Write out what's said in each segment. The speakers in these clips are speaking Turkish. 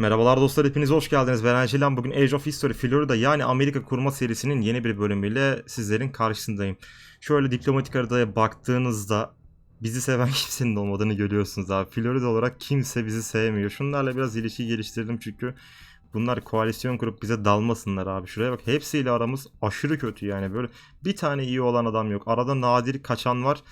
Merhabalar dostlar hepiniz hoş geldiniz. Ben Angelan. Bugün Age of History Florida yani Amerika kurma serisinin yeni bir bölümüyle sizlerin karşısındayım. Şöyle diplomatik haritaya baktığınızda bizi seven kimsenin olmadığını görüyorsunuz abi. Florida olarak kimse bizi sevmiyor. Şunlarla biraz ilişki geliştirdim çünkü bunlar koalisyon kurup bize dalmasınlar abi. Şuraya bak hepsiyle aramız aşırı kötü yani. Böyle bir tane iyi olan adam yok. Arada nadir kaçan var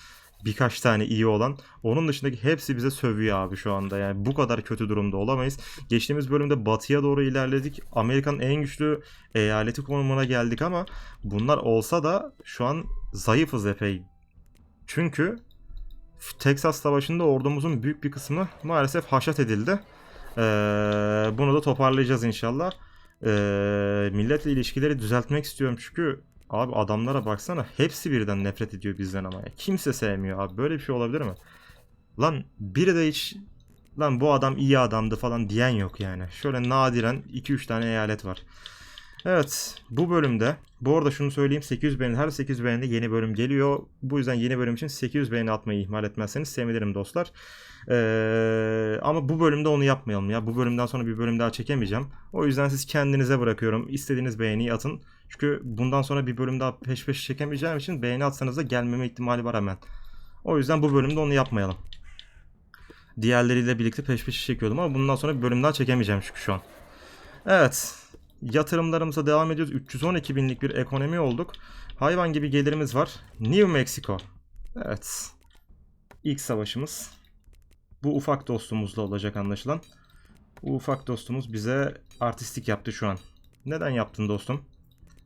birkaç tane iyi olan. Onun dışındaki hepsi bize sövüyor abi şu anda. Yani bu kadar kötü durumda olamayız. Geçtiğimiz bölümde batıya doğru ilerledik. Amerika'nın en güçlü eyaleti konumuna geldik ama bunlar olsa da şu an zayıfız epey. Çünkü Texas Savaşı'nda ordumuzun büyük bir kısmı maalesef haşat edildi. Ee, bunu da toparlayacağız inşallah. Ee, milletle ilişkileri düzeltmek istiyorum çünkü Abi adamlara baksana hepsi birden nefret ediyor bizden ama ya. Kimse sevmiyor abi böyle bir şey olabilir mi? Lan biri de hiç lan bu adam iyi adamdı falan diyen yok yani. Şöyle nadiren 2-3 tane eyalet var. Evet bu bölümde bu arada şunu söyleyeyim 800 beğeni her 800 beğenide yeni bölüm geliyor. Bu yüzden yeni bölüm için 800 beğeni atmayı ihmal etmezseniz sevinirim dostlar. Ee, ama bu bölümde onu yapmayalım ya. Bu bölümden sonra bir bölüm daha çekemeyeceğim. O yüzden siz kendinize bırakıyorum. İstediğiniz beğeniyi atın. Çünkü bundan sonra bir bölüm daha peş peşe çekemeyeceğim için beğeni atsanız da gelmeme ihtimali var hemen. O yüzden bu bölümde onu yapmayalım. Diğerleriyle birlikte peş peşe çekiyordum ama bundan sonra bir bölüm daha çekemeyeceğim çünkü şu an. Evet. Yatırımlarımıza devam ediyoruz. 312 binlik bir ekonomi olduk. Hayvan gibi gelirimiz var. New Mexico. Evet. İlk savaşımız. Bu ufak dostumuzla olacak anlaşılan. Bu ufak dostumuz bize artistik yaptı şu an. Neden yaptın dostum?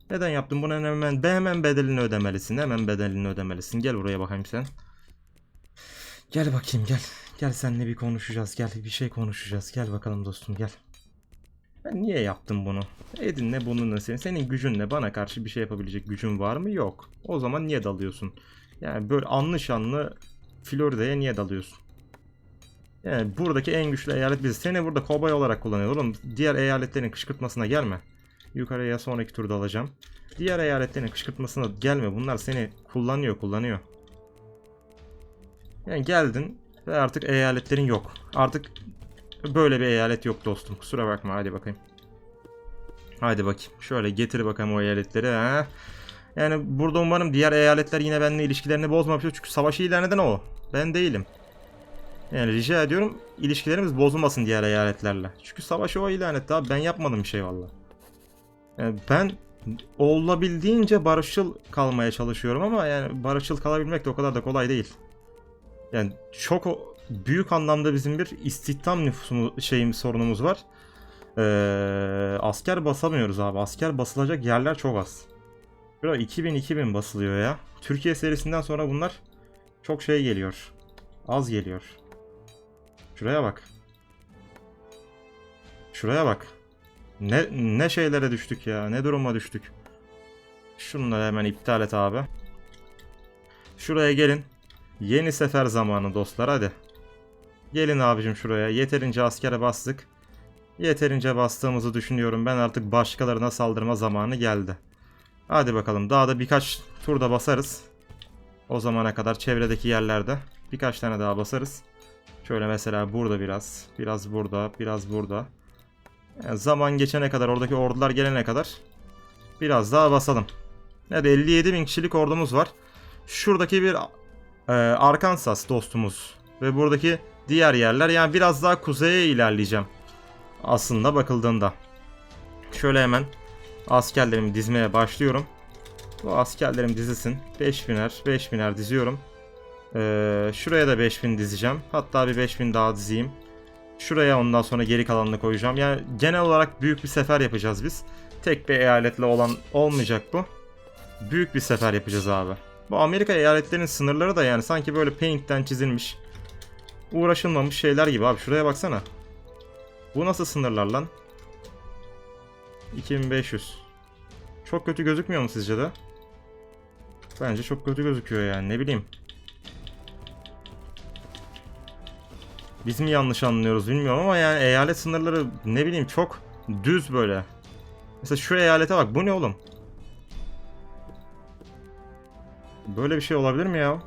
Neden yaptın bunu hemen hemen bedelini ödemelisin. Hemen bedelini ödemelisin. Gel buraya bakayım sen. Gel bakayım gel. Gel seninle bir konuşacağız. Gel bir şey konuşacağız. Gel bakalım dostum gel. Ben niye yaptım bunu? Edin ne bunun ne senin? Senin gücün ne? Bana karşı bir şey yapabilecek gücün var mı? Yok. O zaman niye dalıyorsun? Yani böyle anlı şanlı Florida'ya niye dalıyorsun? Yani buradaki en güçlü eyalet biziz. Seni burada kobay olarak kullanıyor oğlum. Diğer eyaletlerin kışkırtmasına gelme. Yukarıya sonraki turda alacağım. Diğer eyaletlerin kışkırtmasına gelme. Bunlar seni kullanıyor kullanıyor. Yani geldin ve artık eyaletlerin yok. Artık böyle bir eyalet yok dostum. Kusura bakma hadi bakayım. Hadi bakayım. Şöyle getir bakalım o eyaletleri. Ha. Yani burada umarım diğer eyaletler yine benimle ilişkilerini bozmamıştır. Çünkü savaşı ilan eden o. Ben değilim. Yani rica ediyorum ilişkilerimiz bozulmasın diğer eyaletlerle. Çünkü savaşı o ilan etti abi. Ben yapmadım bir şey valla. Yani ben olabildiğince barışçıl kalmaya çalışıyorum ama yani barışçıl kalabilmek de o kadar da kolay değil. Yani çok büyük anlamda bizim bir istihdam nüfusu şeyim sorunumuz var. Ee, asker basamıyoruz abi. Asker basılacak yerler çok az. Böyle 2000 2000 basılıyor ya. Türkiye serisinden sonra bunlar çok şey geliyor. Az geliyor. Şuraya bak. Şuraya bak. Ne ne şeylere düştük ya. Ne duruma düştük. Şunları hemen iptal et abi. Şuraya gelin. Yeni sefer zamanı dostlar hadi. Gelin abicim şuraya. Yeterince askere bastık. Yeterince bastığımızı düşünüyorum. Ben artık başkalarına saldırma zamanı geldi. Hadi bakalım. Daha da birkaç turda basarız. O zamana kadar çevredeki yerlerde birkaç tane daha basarız. Şöyle mesela burada biraz, biraz burada, biraz burada. Yani zaman geçene kadar, oradaki ordular gelene kadar biraz daha basalım. Evet 57 bin kişilik ordumuz var. Şuradaki bir e, Arkansas dostumuz ve buradaki diğer yerler yani biraz daha kuzeye ilerleyeceğim. Aslında bakıldığında. Şöyle hemen askerlerimi dizmeye başlıyorum. Bu askerlerim dizilsin. 5000'er, 5000'er diziyorum. Ee, şuraya da 5000 dizeceğim. Hatta bir 5000 daha dizeyim. Şuraya ondan sonra geri kalanını koyacağım. Yani genel olarak büyük bir sefer yapacağız biz. Tek bir eyaletle olan olmayacak bu. Büyük bir sefer yapacağız abi. Bu Amerika eyaletlerinin sınırları da yani sanki böyle paint'ten çizilmiş. Uğraşılmamış şeyler gibi abi. Şuraya baksana. Bu nasıl sınırlar lan? 2500. Çok kötü gözükmüyor mu sizce de? Bence çok kötü gözüküyor yani ne bileyim. Biz mi yanlış anlıyoruz bilmiyorum ama yani eyalet sınırları ne bileyim çok düz böyle. Mesela şu eyalete bak bu ne oğlum? Böyle bir şey olabilir mi ya?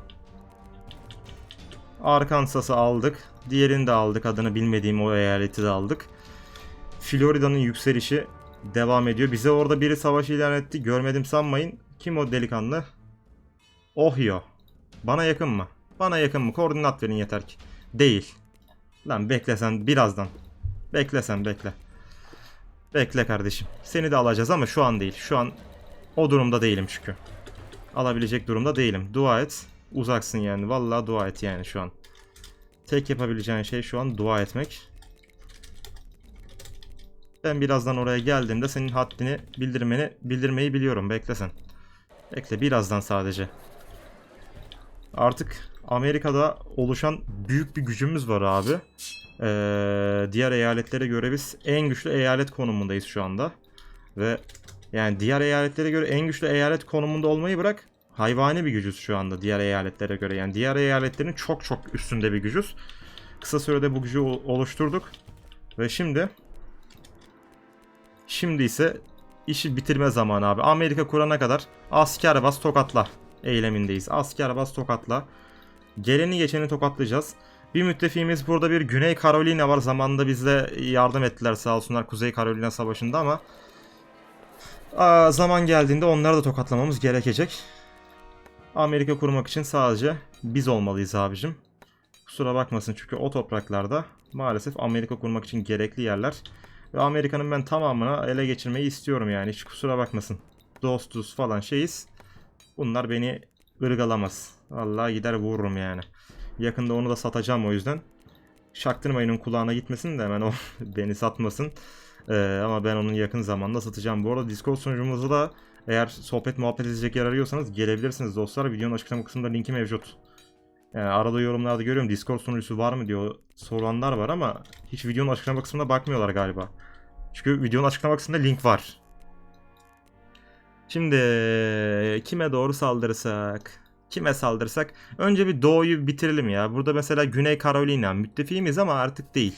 Arkansas'ı aldık. Diğerini de aldık. Adını bilmediğim o eyaleti de aldık. Florida'nın yükselişi devam ediyor. Bize orada biri savaş ilan etti. Görmedim sanmayın. Kim o delikanlı? Ohio. Bana yakın mı? Bana yakın mı? Koordinat verin yeter ki. Değil. Lan bekle sen birazdan. Bekle sen bekle. Bekle kardeşim. Seni de alacağız ama şu an değil. Şu an o durumda değilim çünkü. Alabilecek durumda değilim. Dua et. Uzaksın yani. Vallahi dua et yani şu an. Tek yapabileceğin şey şu an dua etmek. Ben birazdan oraya geldiğimde senin haddini bildirmeni bildirmeyi biliyorum. Bekle sen. Bekle birazdan sadece. Artık Amerika'da oluşan büyük bir gücümüz var abi. Ee, diğer eyaletlere göre biz en güçlü eyalet konumundayız şu anda. Ve yani diğer eyaletlere göre en güçlü eyalet konumunda olmayı bırak. Hayvani bir gücüz şu anda diğer eyaletlere göre. Yani diğer eyaletlerin çok çok üstünde bir gücüz. Kısa sürede bu gücü oluşturduk. Ve şimdi Şimdi ise işi bitirme zamanı abi. Amerika kurana kadar asker bas tokatla eylemindeyiz. Asker bas tokatla. Geleni geçeni tokatlayacağız. Bir müttefiğimiz burada bir Güney Carolina var. Zamanında bize yardım ettiler sağ olsunlar Kuzey Carolina Savaşı'nda ama aa, zaman geldiğinde onları da tokatlamamız gerekecek. Amerika kurmak için sadece biz olmalıyız abicim. Kusura bakmasın çünkü o topraklarda maalesef Amerika kurmak için gerekli yerler. Ve Amerika'nın ben tamamını ele geçirmeyi istiyorum yani. Hiç kusura bakmasın. Dostuz falan şeyiz. Bunlar beni ırgalamaz. Vallahi gider vururum yani. Yakında onu da satacağım o yüzden. Şaktırmayın onun kulağına gitmesin de hemen o beni satmasın. Ee, ama ben onun yakın zamanda satacağım. Bu arada Discord sunucumuzda da eğer sohbet muhabbet edecek yer arıyorsanız gelebilirsiniz dostlar. Videonun açıklama kısmında linki mevcut. Yani arada yorumlarda görüyorum Discord sunucusu var mı diyor soranlar var ama hiç videonun açıklama kısmına bakmıyorlar galiba. Çünkü videonun açıklama kısmında link var. Şimdi kime doğru saldırırsak? Kime saldırırsak? Önce bir doğuyu bitirelim ya. Burada mesela Güney Carolina müttefiğimiz ama artık değil.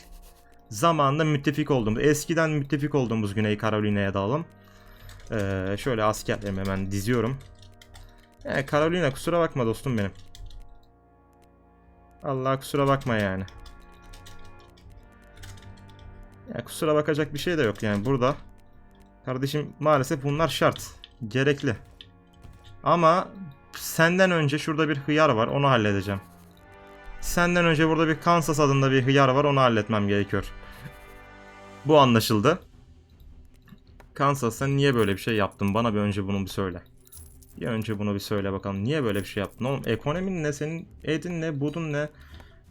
Zamanında müttefik olduğumuz, eskiden müttefik olduğumuz Güney Carolina'ya dalalım. Ee, şöyle askerlerimi hemen diziyorum. Yani Carolina kusura bakma dostum benim. Allah kusura bakma yani. Ya kusura bakacak bir şey de yok yani burada. Kardeşim maalesef bunlar şart. Gerekli. Ama senden önce şurada bir hıyar var onu halledeceğim. Senden önce burada bir Kansas adında bir hıyar var onu halletmem gerekiyor. Bu anlaşıldı. Kansas sen niye böyle bir şey yaptın? Bana bir önce bunu bir söyle. Bir önce bunu bir söyle bakalım. Niye böyle bir şey yaptın oğlum? Ekonomin ne senin? Edin ne? Budun ne?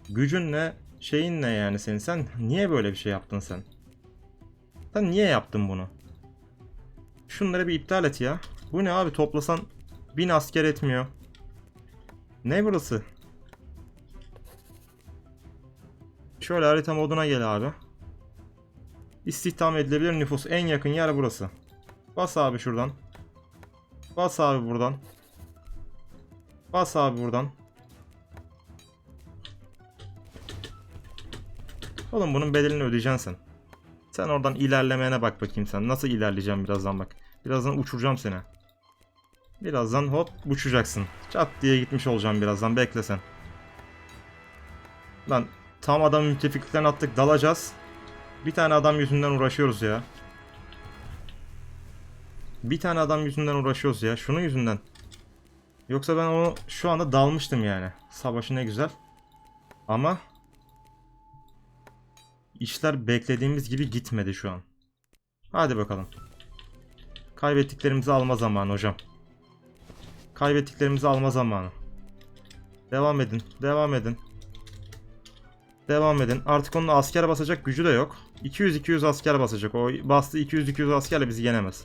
Gücün ne? Şeyin ne yani senin? Sen niye böyle bir şey yaptın sen? Sen niye yaptın bunu? Şunları bir iptal et ya. Bu ne abi toplasan bin asker etmiyor. Ne burası? Şöyle harita moduna gel abi. İstihdam edilebilir nüfus en yakın yer burası. Bas abi şuradan. Bas abi buradan. Bas abi buradan. Oğlum bunun bedelini ödeyeceksin sen. Sen oradan ilerlemene bak bakayım sen. Nasıl ilerleyeceğim birazdan bak. Birazdan uçuracağım seni. Birazdan hop uçacaksın. Çat diye gitmiş olacağım birazdan. Bekle sen. Lan tam adam müttefiklikten attık dalacağız. Bir tane adam yüzünden uğraşıyoruz ya. Bir tane adam yüzünden uğraşıyoruz ya. Şunun yüzünden. Yoksa ben onu şu anda dalmıştım yani. Savaşı ne güzel. Ama işler beklediğimiz gibi gitmedi şu an. Hadi bakalım. Kaybettiklerimizi alma zamanı hocam. Kaybettiklerimizi alma zamanı. Devam edin. Devam edin. Devam edin. Artık onun asker basacak gücü de yok. 200-200 asker basacak. O bastı 200-200 askerle bizi yenemez.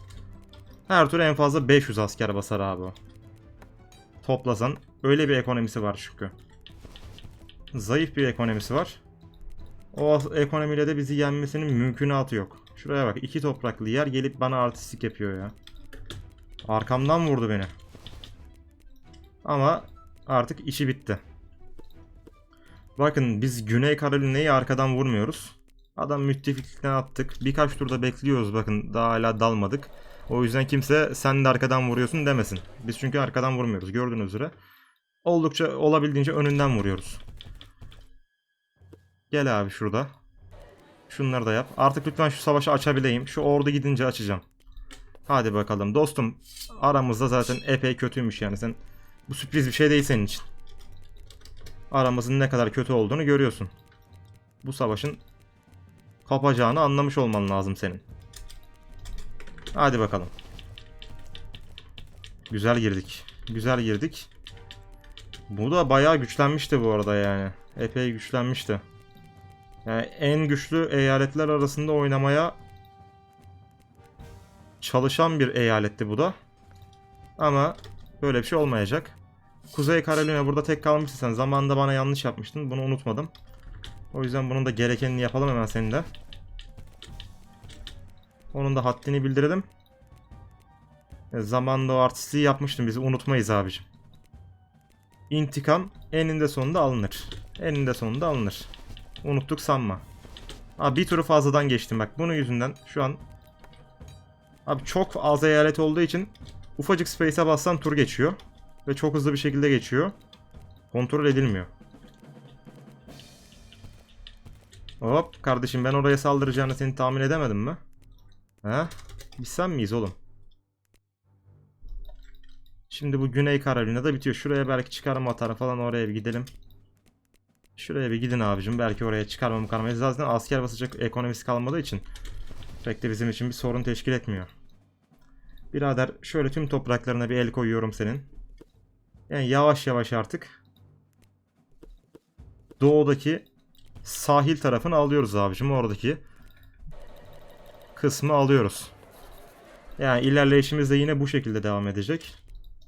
Her tur en fazla 500 asker basar abi. Toplasan. Öyle bir ekonomisi var çünkü. Zayıf bir ekonomisi var. O ekonomiyle de bizi yenmesinin mümkünatı yok. Şuraya bak. iki topraklı yer gelip bana artistik yapıyor ya. Arkamdan vurdu beni. Ama artık işi bitti. Bakın biz Güney Carolina'yı arkadan vurmuyoruz. Adam müttefiklikten attık. Birkaç turda bekliyoruz bakın daha hala dalmadık. O yüzden kimse sen de arkadan vuruyorsun demesin. Biz çünkü arkadan vurmuyoruz gördüğünüz üzere. Oldukça olabildiğince önünden vuruyoruz. Gel abi şurada. Şunları da yap. Artık lütfen şu savaşı açabileyim. Şu ordu gidince açacağım. Hadi bakalım. Dostum aramızda zaten epey kötüymüş yani. Sen bu sürpriz bir şey değil senin için. Aramızın ne kadar kötü olduğunu görüyorsun. Bu savaşın kopacağını anlamış olman lazım senin. Hadi bakalım. Güzel girdik. Güzel girdik. Bu da bayağı güçlenmişti bu arada yani. Epey güçlenmişti. Yani en güçlü eyaletler arasında oynamaya çalışan bir eyaletti bu da. Ama böyle bir şey olmayacak. Kuzey Carolina burada tek kalmışsın sen. Zamanında bana yanlış yapmıştın. Bunu unutmadım. O yüzden bunun da gerekenini yapalım hemen senin de. Onun da haddini bildirelim. E, zamanında o artistliği yapmıştım. Bizi unutmayız abicim. İntikam eninde sonunda alınır. Eninde sonunda alınır. Unuttuk sanma. Abi bir turu fazladan geçtim bak. Bunun yüzünden şu an Abi çok az eyalet olduğu için ufacık space'e bassan tur geçiyor. Ve çok hızlı bir şekilde geçiyor. Kontrol edilmiyor. Hop kardeşim ben oraya saldıracağını seni tahmin edemedim mi? He? Biz sen miyiz oğlum? Şimdi bu Güney Carolina'da bitiyor. Şuraya belki çıkarma atar falan oraya bir gidelim. Şuraya bir gidin abicim. Belki oraya çıkarmamı karmayız. Zaten asker basacak ekonomisi kalmadığı için pek de bizim için bir sorun teşkil etmiyor. Birader şöyle tüm topraklarına bir el koyuyorum senin. Yani yavaş yavaş artık doğudaki sahil tarafını alıyoruz abicim. Oradaki kısmı alıyoruz. Yani ilerleyişimiz de yine bu şekilde devam edecek.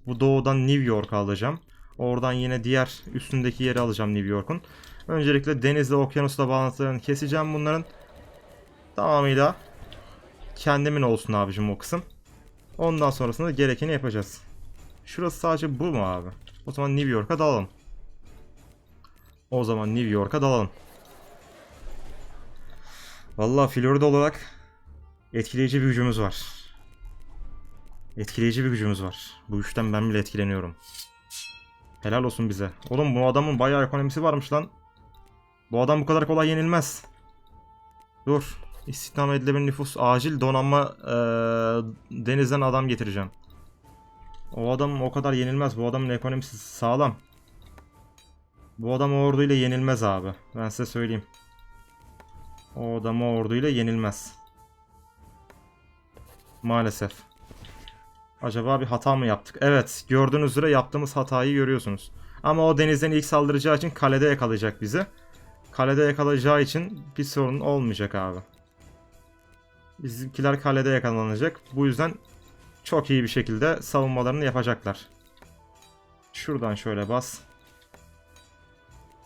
Bu doğudan New York alacağım. Oradan yine diğer üstündeki yeri alacağım New York'un. Öncelikle denizle okyanusla bağlantılarını keseceğim bunların. Tamamıyla kendimin olsun abicim o kısım. Ondan sonrasında gerekeni yapacağız. Şurası sadece bu mu abi? O zaman New York'a dalalım. O zaman New York'a dalalım. Vallahi Florida olarak etkileyici bir gücümüz var. Etkileyici bir gücümüz var. Bu güçten ben bile etkileniyorum. Helal olsun bize. Oğlum bu adamın bayağı ekonomisi varmış lan. Bu adam bu kadar kolay yenilmez. Dur. İstihdam edilebilir nüfus acil donanma eee, denizden adam getireceğim. O adam o kadar yenilmez. Bu adamın ekonomisi sağlam. Bu adam orduyla yenilmez abi. Ben size söyleyeyim. O adam orduyla yenilmez. Maalesef. Acaba bir hata mı yaptık? Evet, gördüğünüz üzere yaptığımız hatayı görüyorsunuz. Ama o denizden ilk saldıracağı için kalede yakalayacak bizi. Kalede yakalayacağı için bir sorun olmayacak abi. Bizimkiler kalede yakalanacak. Bu yüzden çok iyi bir şekilde savunmalarını yapacaklar. Şuradan şöyle bas.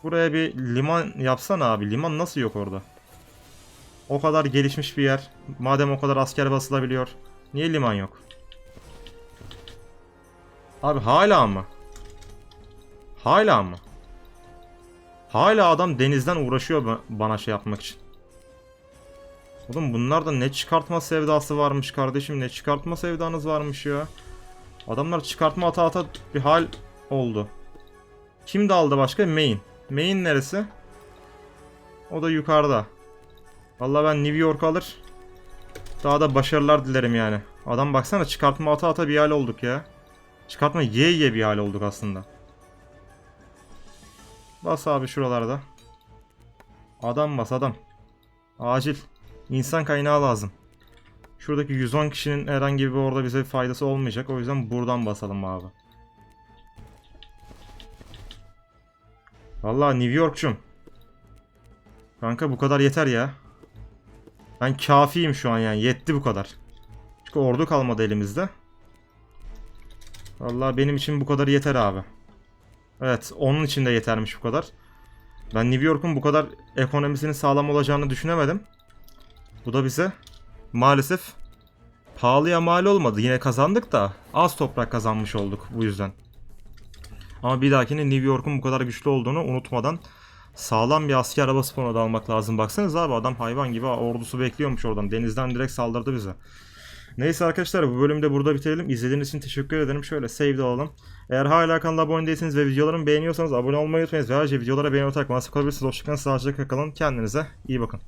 Buraya bir liman yapsana abi. Liman nasıl yok orada? O kadar gelişmiş bir yer. Madem o kadar asker basılabiliyor. Niye liman yok? Abi hala mı? Hala mı? Hala adam denizden uğraşıyor ba- bana şey yapmak için. Oğlum bunlarda ne çıkartma sevdası varmış kardeşim. Ne çıkartma sevdanız varmış ya. Adamlar çıkartma ata ata bir hal oldu. Kim daldı başka? Main. Main neresi? O da yukarıda. Vallahi ben New York alır. Daha da başarılar dilerim yani. Adam baksana çıkartma ata ata bir hal olduk ya. Çıkartma ye ye bir hal olduk aslında. Bas abi şuralarda. Adam bas adam. Acil. İnsan kaynağı lazım. Şuradaki 110 kişinin herhangi bir orada bize bir faydası olmayacak. O yüzden buradan basalım abi. Vallahi New York'cum. Kanka bu kadar yeter ya. Ben kafiyim şu an yani. Yetti bu kadar. Çünkü ordu kalmadı elimizde. Vallahi benim için bu kadar yeter abi. Evet, onun için de yetermiş bu kadar. Ben New York'un bu kadar ekonomisinin sağlam olacağını düşünemedim. Bu da bize maalesef pahalıya mal olmadı. Yine kazandık da az toprak kazanmış olduk bu yüzden. Ama bir dahakine New York'un bu kadar güçlü olduğunu unutmadan sağlam bir asker arabası falan da almak lazım. Baksanız abi adam hayvan gibi ordusu bekliyormuş oradan. Denizden direkt saldırdı bize. Neyse arkadaşlar bu bölümü de burada bitirelim. İzlediğiniz için teşekkür ederim. Şöyle save de alalım. Eğer hala kanala abone değilseniz ve videolarımı beğeniyorsanız abone olmayı unutmayın. Ve ayrıca videolara beğeni atarak bana sıkılabilirsiniz. Hoşçakalın. Sağlıcakla kalın. Kendinize iyi bakın.